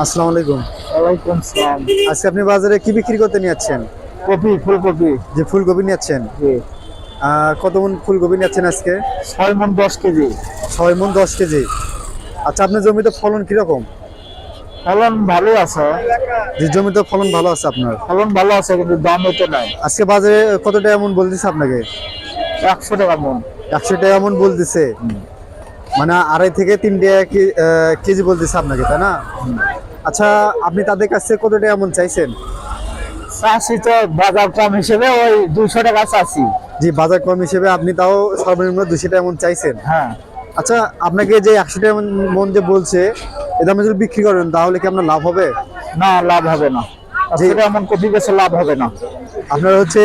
আসসালামু আলাইকুম। ওয়ালাইকুম সালাম আজকে আপনি বাজারে কি বিক্রি করতে নিয়েছেন? কপি ফুলকপি। যে ফুলকপি নিয়েছেন? জি। কত মন ফুলকপি নিয়েছেন আজকে? ছয় মন দশ কেজি। ছয় মন দশ কেজি। আচ্ছা আপনার জমিতে ফলন কীরকম? ফলন ভালো আছে। যে জমিতে ফলন ভালো আছে আপনার? ফলন ভালো আছে কিন্তু দাম হতে নাই। আজকে বাজারে কত টাকা মন বলতেছে আপনাকে? একশো টাকা মন। একশো টাকা মন বলতেছে। মানে আড়াই থেকে তিন টাকা কেজি বলতেছে আপনাকে তাই না? আচ্ছা আপনি তাদের কাছে কত টাকা মন চাইছেন? চাষি তো বাজার কম হিসেবে ওই দুশো টাকা চাষি জি বাজার কম হিসেবে আপনি তাও সর্বনিম্ন দুশো টাকা মন চাইছেন। হ্যাঁ। আচ্ছা আপনাকে যে একশো টাকা মন- যে বলছে এ দামে যদি বিক্রি করেন তাহলে কি আপনার লাভ হবে? না লাভ হবে না। সেটা এমন কপি বেশি লাভ হবে না। আপনার হচ্ছে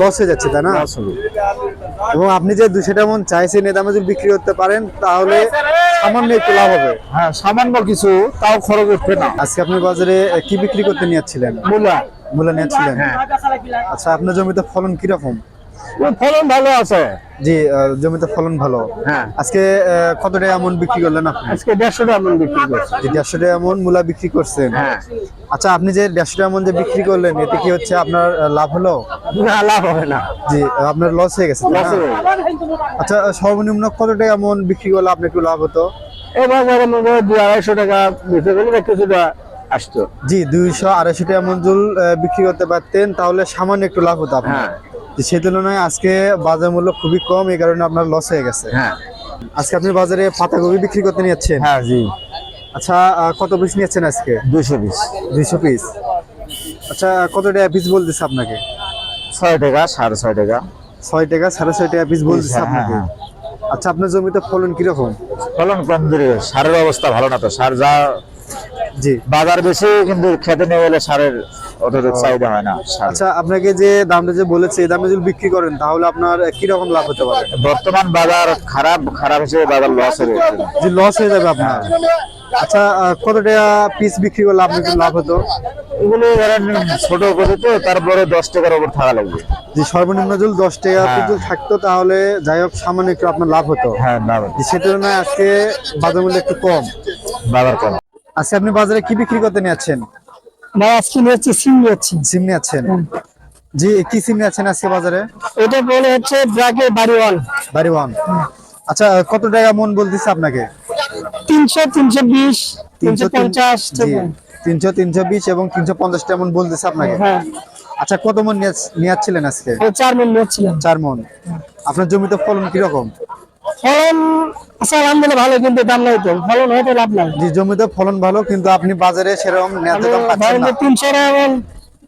লস হয়ে যাচ্ছে তাই না? এবং আপনি যে দুশো টাকা মন চাইছেন এ দামে যদি বিক্রি করতে পারেন তাহলে সামান্য একটু লাভ হবে। হ্যাঁ সামান্য কিছু তাও খরচ উঠবে না। আজকে আপনি বাজারে কি বিক্রি করতে নিয়েছিলেন? মূলা। মূলা নিয়েছিলেন? হ্যাঁ। আচ্ছা আপনার জমিতে ফলন কীরকম? ফলন ভালো আছে। জি জমিতে ফলন ভালো। হ্যাঁ। আজকে কত টাকা এমন বিক্রি করলেন আপনি? আজকে দেড়শো টাকা মন বিক্রি করছে। যে দেড়শো টাকা এমন মূলা বিক্রি করছেন। হ্যাঁ। আচ্ছা আপনি যে দেড়শো টাকা এমন যে বিক্রি করলেন এতে কি হচ্ছে আপনার লাভ হলো? না লাভ হবে না। জি আপনার লস হয়ে গেছে আচ্ছা সর্বনিম্ন কত টাকা এমন বিক্রি করলে আপনি একটু লাভ হতো? বাজারে মনে হয় দুই আড়াইশো টাকা কিছুটা আসতো। জি দুইশো আড়াইশো টাকা মঞ্জুল বিক্রি করতে পারতেন তাহলে সামান্য একটু লাভ হতো আপনার। হ্যাঁ। সেই তুলনায় আজকে বাজার মূল্য খুবই কম এই কারণে আপনার লস হয়ে গেছে। হ্যাঁ। আজকে আপনি বাজারে পাতাকপি বিক্রি করতে নিয়েছেন? হ্যাঁ জি। আচ্ছা কত পিস নিয়েছেন আজকে? দুশো পিস দুইশো পিস আচ্ছা কত টাকা পিস বলতেছে আপনাকে? ছয় টাকা সাড়ে ছয় টাকা। ছয় টাকা সাড়ে ছয় টাকা পিস বলতেছে হ্যাঁ, আপনাকে? হ্যাঁ। আচ্ছা আপনার জমিতে ফলন কীরকম? ফলন কম ধরে সারের অবস্থা ভালো না তো সার যা জি। বাজার বেশি কিন্তু খেতে নিয়ে গেলে সারের অতটা চাহিদা হয় না আচ্ছা আপনাকে যে দামটা যে বলেছে এই দামে যদি বিক্রি করেন তাহলে আপনার কীরকম লাভ হতে পারে? বর্তমান বাজার খারাপ খারাপ হিসেবে বাজার লস হবে যে লস হয়ে যাবে আপনার। আচ্ছা কত টাকা পিস বিক্রি করলে আপনার লাভ হতো? এগুলো ধরেন ছোট করে তো তারপরে দশ টাকার উপর থাকা লাগবে। যে সর্বনিম্ন যদি দশ টাকা হ্যাঁ। যদি থাকতো তাহলে যাই হোক সামান্য একটু আপনার লাভ হতো। হ্যাঁ না যে সে তুলনায় আজকে বাজার মূল্য একটু কম। বাজার কম। আজকে আপনি বাজারে কি বিক্রি করতে নিয়েছেন আজকে নিয়েছি সিম নিয়েছি সিম নিয়েছেন জি কি সিম নিয়েছেন আজকে বাজারে? এটা বলে হচ্ছে আচ্ছা কত টাকা মন বলতেছে আপনাকে? তিনশো তিনশো বিশ তিনশো পঞ্চাশ তিনশো তিনশো বিশ এবং তিনশো পঞ্চাশ মন বলতেছে আপনাকে? হ্যাঁ। আচ্ছা কত মন নিয়ে- নিয়েছিলেন আজকে? চার মন। আপনার জমিতে ফলন কীরকম? ফলন আচ্ছা আলহামদুলিল্লাহ ভালো কিন্তু দাম নাই তো। ফলন হয়তো লাভ নাই। জি জমিতে ফলন ভালো কিন্তু আপনি বাজারে সেরকম ন্যায্য দাম পাচ্ছেন না। যে তিনশো টাকা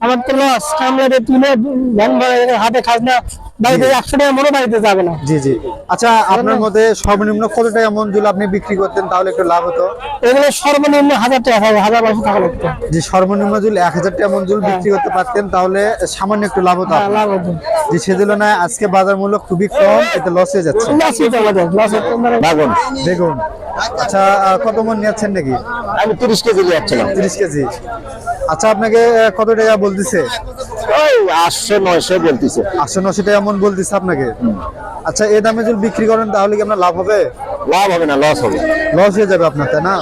আমার তো লস কামড়ে তুলে ধান হাতে খাজনা বাড়িতে একশো টাকা মনে বাড়িতে যাবে না। জি জি। আচ্ছা আপনার মতে সর্বনিম্ন কত টাকা মন আপনি বিক্রি করতেন তাহলে একটু লাভ হতো? এগুলো সর্বনিম্ন হাজার টাকা হাজার বারোশো টাকা লাগতো। যে সর্বনিম্ন যদি এক হাজার টাকা মন যদি বিক্রি করতে পারতেন তাহলে সামান্য একটু লাভ হতো হ্যাঁ, লাভ হতো। যে সে তুলনায় আজকে বাজার মূল্য খুবই কম এতে লস হয়ে যাচ্ছে। বাগুন। দেখুন আচ্ছা কত মন নিচ্ছেন নাকি? আমি তিরিশ কেজি যাচ্ছিলাম। তিরিশ কেজি। আচ্ছা আপনাকে কত টাকা বলতেছে? ওই আটশো নয়শো বলতেছে। আটশো নশো টাকা মন বলতেছে আপনাকে? আচ্ছা এই দামে যদি বিক্রি করেন তাহলে কি আপনার লাভ হবে? লাভ হবে না লস হবে। লস হয়ে যাবে আপনার তাই না?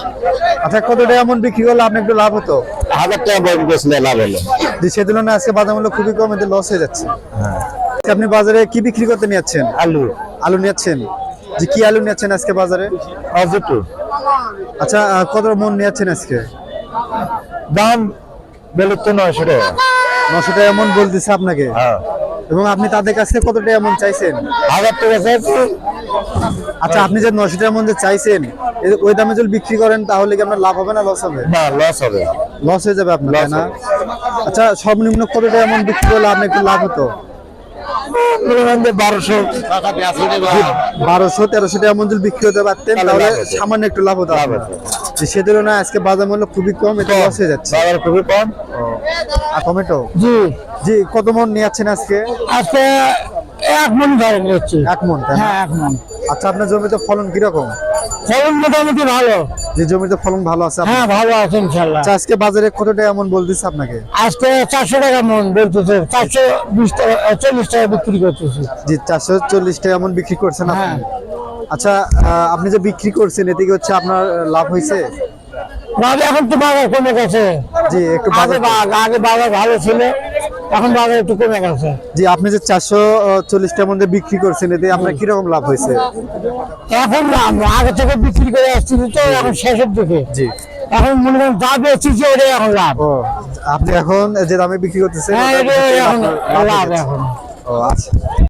আচ্ছা কত টাকা মন বিক্রি করলে আপনি একটু লাভ হতো? হাজার টাকা বেচলে লাভ হলো। সে তুলনায় আজকে খুবই কম এতে লস হয়ে যাচ্ছে। আজকে আপনি বাজারে কি বিক্রি করতে নিয়েছেন? আলু। আলু নিয়েছেন? যে কি আলু নিয়েছেন আজকে বাজারে? আচ্ছা কত মন নিয়েছেন আজকে? দাম বেলুর তো নয়শো টাকা। নশো টাকা মন বলতেছে আপনাকে? হ্যাঁ। এবং আপনি তাদের কাছে কত টাকা মন চাইছেন? হাজার টাকা চাইছি। আচ্ছা আপনি যে নশো টাকা মন যে চাইছেন ওই দামে যদি বিক্রি করেন তাহলে কি আপনার লাভ হবে না লস হবে? না লস হবে। লস হয়ে যাবে আপনার না? আচ্ছা সর্বনিম্ন কত টাকা মন বিক্রি করলে আপনি একটু লাভ হতো? বারোশো। বারোশো তেরোশো টাকা যদি বিক্রি হতে পারতেন তাহলে। সামান্য একটু লাভ হতো। সে তুলনায় আজকে বাজার মূল্য খুবই কম এটা লস হয়ে যাচ্ছে। বাজার খুবই কম। আর টমেটো? জি। জি কত মন নিয়ে যাচ্ছেন আজকে? আজকে এক মন ধরে নিচ্ছি। এক মন হ্যাঁ এক মন। আচ্ছা আপনার জমিতে ফলন কীরকম? ফলন মোটামুটি ভালো। যে জমিতে ফলন ভালো আছে হ্যাঁ ভালো আছে ইনশাল্লাহ। আচ্ছা আজকে বাজারে কত টাকা মন বলতেছে আপনাকে? আজকে চারশো টাকা মন বলতেছে। চারশো বিশ টাকা চল্লিশ টাকা বিক্রি করতেছে। জি চারশো চল্লিশ টাকা মন বিক্রি করছেন আপনি? হ্যাঁ। আচ্ছা আপনি যে বিক্রি করছেন এতে কি হচ্ছে আপনার লাভ হয়েছে? বাজার এখন তো বাজার কমে গেছে। জি একটু আগে আগে বাজার ভালো ছিল এখন বাজার একটু কমে গেছে। জি আপনি যে চারশো চল্লিশটার মধ্যে বিক্রি করছেন এতে আপনার কীরকম লাভ হয়েছে? এখন আগে থেকে বিক্রি করে আসছি তো এখন শেষের দিকে। জি। এখন মনে করেন যা বেচি যে ওটাই এখন লাভ। আপনি এখন যে দামে বিক্রি করতেছেন হ্যাঁ লাভ এখন। ও আচ্ছা।